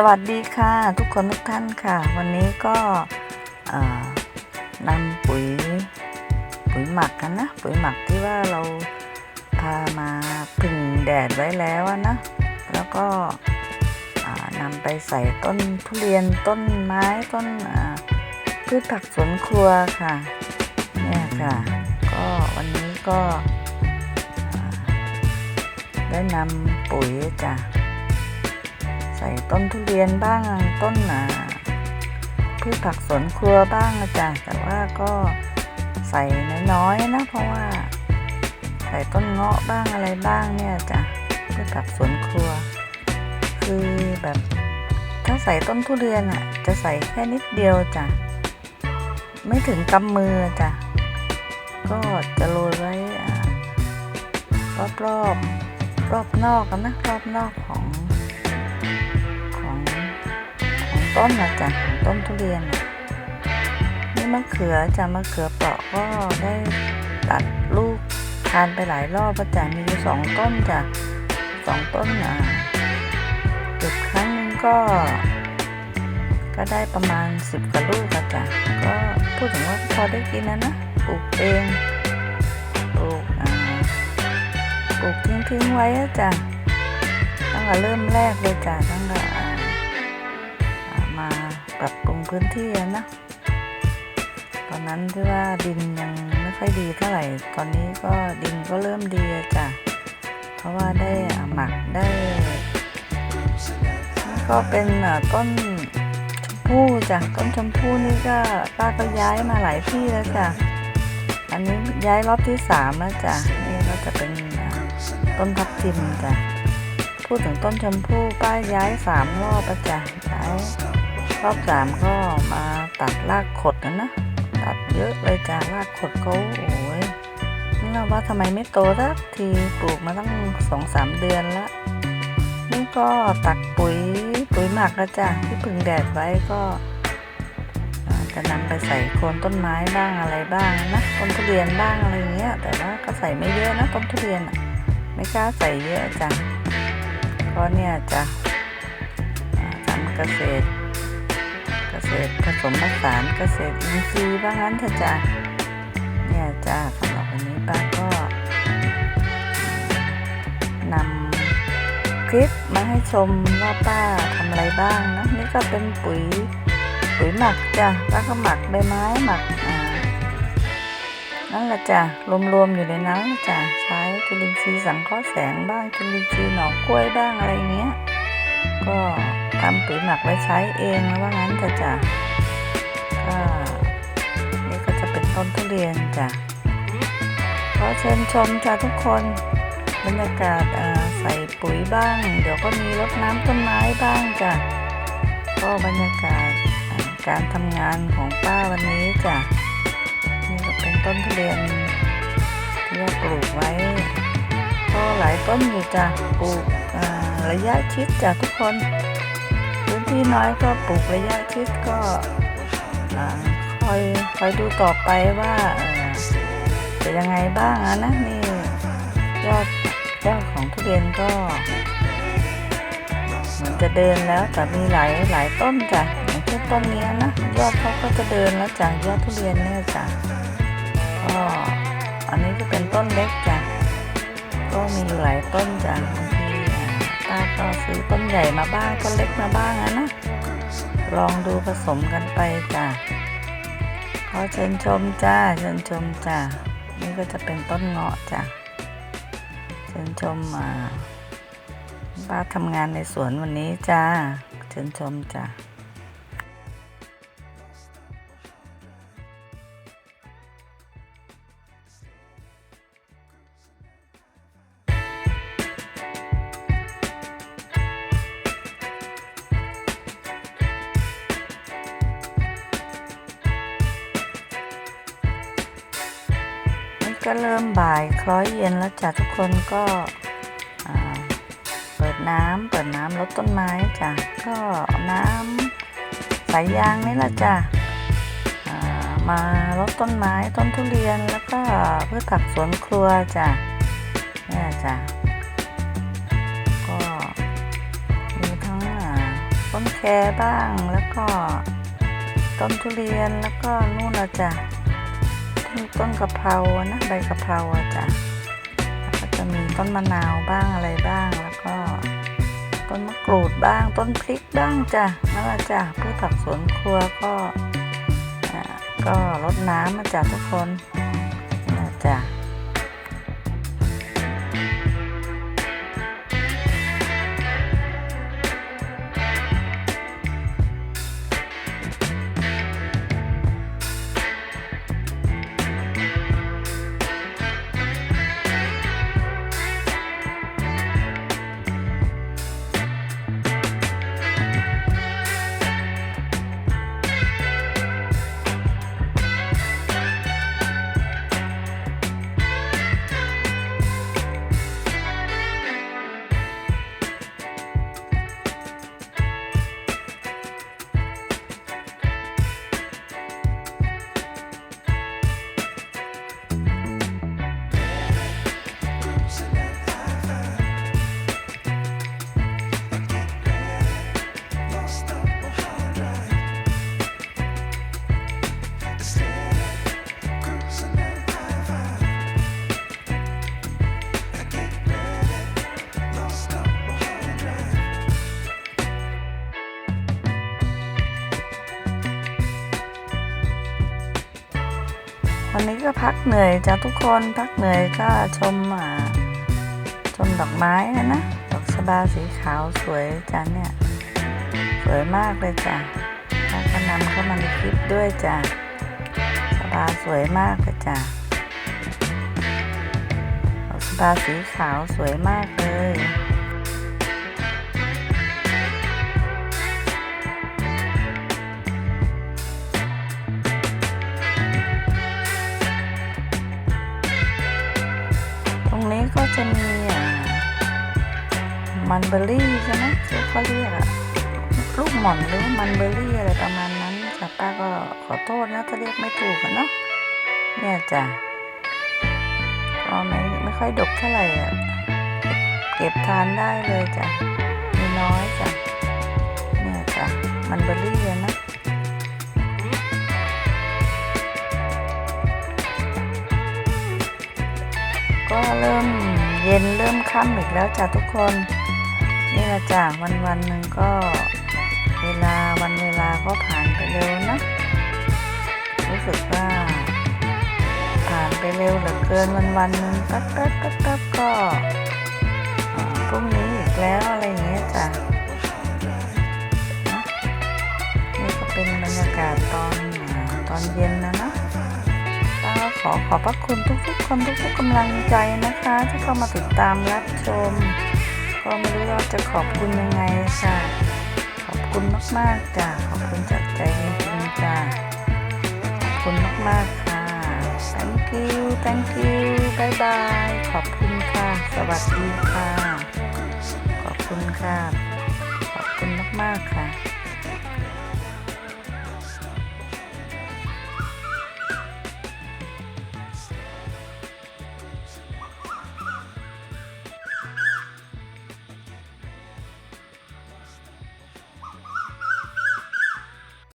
สวัสดีค่ะทุกคนทุกท่านค่ะ วันนี้ก็นำปุ๋ยปุ๋ยหมักกันนะ ปุ๋ยหมักที่ว่าเราพามาพึ่งแดดไว้แล้วนะ แล้วก็นำไปใส่ต้นทุเรียนต้นไม้ต้นพืชผักสวนครัวค่ะเนี่ยค่ะ ก็วันนี้ก็ได้นำปุ๋ยจ้ะ ส่ต้นทุเรียนบ้างต้นหนาพืชผักสวนครัวบ้างนะจ๊ะแต่ว่าก็ใส่น้อยๆนะ เพราะว่า ใส่ต้นเงาะบ้างอะไรบ้างเนี่ยจ้ะพืชผักสวนครัว คือแบบถ้าใส่ต้นทุเรียนอะ จะใส่แค่นิดเดียวจ้ะไม่ถึงกำมือจ้ะก็จะโรยไว้รอบรอบรอบนอกกันนะรอบนอกของ ต้นนะจ๊ะของต้นทุเรียนน่ะนี่มะเขือจ้ะมะเขือเปราะก็ได้ตัดลูกทานไปหลายรอบแล้วจ้ะมีอยู่สองต้นจ้ะสองต้นอะเก็บครั้งนึงก็ ก็ได้ประมาณสิบกว่าลูกอะจ้ะก็พูดถึงว่าพอได้กินนะนะปลูกเองปลูกอ่าปลูกทิ้งๆไว้อะจ้ะตั้งแต่เริ่มแรกเลยจ้ะตั้งแต่ ปรับปรุงพื้นที่นะ ตอนนั้นที่ว่าดินยังไม่ค่อยดีเท่าไหร่ ตอนนี้ก็ดินก็เริ่มดีจ้ะ เพราะว่าได้อาหมักได้ ก็เป็นต้นชมพู่จ้ะ ต้นชมพู่นี่ก็ป้าก็ย้ายมาหลายที่แล้วจ้ะ อันนี้ย้ายรอบที่สามแล้วจ้ะ นี่ก็จะเป็นต้นทับทิมจ้ะพูดถึงต้นชมพู่ป้าย้ายสามรอบประจ้ะย้าย รอบสามก็มาตัดรากขดนะนะ ตัดเยอะเลยจ้ะรากขดเขาโอ้ยนี่เราว่าทำไมไม่โตสักทีปลูกมาตั้งสองสามเดือนล้วนี่ก็ตักปุ๋ยปุ๋ยหมักแล้วจ้ะที่พึ่งแดดไว้ก็จะนำไปใส่โคนต้นไม้บ้างอะไรบ้างนะต้นทุเรียนบ้างอะไรเงี้ย แต่ว่าก็ใส่ไม่เยอะนะต้นทุเรียนไม่กล้าใส่เยอะจ้ะเพราะเนี่ยจะทำเกษตร ษตรผสมผสานเกษตรอินทรีย์บ้างนั้นเถอะจ้ะเนี่ยจ้าสำหรับวันนี้ป้าก็นำคลิปมาให้ชมว่าป้าทำอะไรบ้างนะนี่ก็เป็นปุ๋ยปุ๋ยหมักจ้ะป้าก็หมักใบไม้หมักอ่านั่นแหละจ้ะรวมๆอยู่ในนั้นจ้ะใช้จุลินทรีย์สังเคราะห์แสงบ้างจุลินทรีย์หน่อกล้วยบ้างอะไรเงี้ย ก็ทำปุ๋ยหมักไว้ใช้เองแล้วว่างั้นจะจ้ะก็นี่ก็จะเป็นต้นทุเรียนจ้ะขอเชิญชมจ้ะทุกคนบรรยากาศอ่าใส่ปุ๋ยบ้าง เดี๋ยวก็มีรดน้ำต้นไม้บ้างจ้ะก็บรรยากาศการทำงานของป้าวันนี้จ้ะนี่ก็เป็นต้นทุเรียนที่ว่าปลูกไว้ ก็หลายต้นอยู่จ้ะปลูกอ่า ระยะชิดจ้ะทุกคนพื้นที่น้อยก็ปลูกระยะชิดก็คอยคอยดูต่อไปว่าเอ่อจะยังไงบ้างนะนี่ยอดยอดของทุเรียนก็เหมือนจะเดินแล้วแต่มีหลายหลายต้นจ้ะอย่างเช่นต้นนี้นะยอดเขาก็จะเดินแล้วจ้ะยอดทุเรียนเนี่ยจ้ะก็อันนี้จะเป็นต้นเล็กจ้ะก็มีหลายต้นจ้ะ บางทีอ่าป้าก็ซื้อต้นใหญ่มาบ้างต้นเล็กมาบ้างอะนะลองดูผสมกันไปจ้ะขอเชิญชมจ้าเชิญชมจ้านี่ก็จะเป็นต้นเงาะจ้ะเชิญชมมาป้าทำงานในสวนวันนี้จ้าเชิญชมจ้า ก็เริ่มบ่ายคล้อยเย็นแล้วจ้ะทุกคนก็เปิดน้ำเปิดน้ำลดต้นไม้จ้ะก็น้ำสายยางนี่แหละจ้ะมารดต้นไม้ต้นทุเรียนแล้วก็พืชผักสวนครัวจ้ะนี่จ้ะก็มีทั้งต้นแครบ้างแล้วก็ต้นทุเรียนแล้วก็นู่นละจ้ะ ต้นต้นกะเพรานะใบกะเพราจ้ะแล้วก็จะมีต้นมะนาวบ้างอะไรบ้างแล้วก็ต้นมะกรูดบ้างต้นพริกบ้างจ้ะนั่นละจ้ะพืชผักสวนครัวก็ก็รดน้ำมาจ้ะทุกคนนะจ้ะ วันนี้ก็พักเหนื่อยจ้ะทุกคนพักเหนื่อยก็ชมอ่าชมดอกไม้นะนะดอกชบาสีขาวสวยจ้ะเนี่ยสวยมากเลยจ้ะแล้วก็นำเข้ามาในคลิปด้วยจ้ะชบาสวยมากเลยจ้ะดอกชบาสีขาวสวยมากเลย จะมีอ่ามันเบอร์รี่ใช่ไหมที่เขาเรียกอะลูกหม่อนหรือว่ามันเบอร์รี่อะไรประมาณนั้นจ้ะป้าก็ขอโทษนะถ้าเรียกไม่ถูกเนาะเนี่ยจ้ะก็ไม่ไม่ค่อยดกเท่าไหร่อะเก็บทานได้เลยจ้ะมีน้อยจ้ะเนี่ยจ้ะมันเบอร์รี่นะก็เริ่ม เย็นเริ่มค่ำอีกแล้วจ้ะทุกคน นี่แหละจ้ะวันวันหนึ่งก็ เวลาวันเวลาก็ผ่านไปเร็วนะ รู้สึกว่า ผ่านไปเร็วเหลือเกินวันวันหนึ่งแป๊บแป๊บแป๊บแป๊บก็พรุ่งนี้อีกแล้วอะไรอย่างเงี้ยจ้ะนี่ก็เป็นบรรยากาศตอนตอนเย็นนะนะป้าก็ ขอขอบพระคุณทุกๆคนทุกๆกำลังใจนะคะ ที่เข้ามาติดตามรับชม ก็ไม่รู้ว่าจะขอบคุณยังไงค่ะ ขอบคุณมากๆจ้ะขอบคุณจากใจจริงๆจ้ะขอบคุณมากๆค่ะ thank you thank you บายบายขอบคุณค่ะ สวัสดีค่ะ ขอบคุณค่ะ ขอบคุณมากๆค่ะ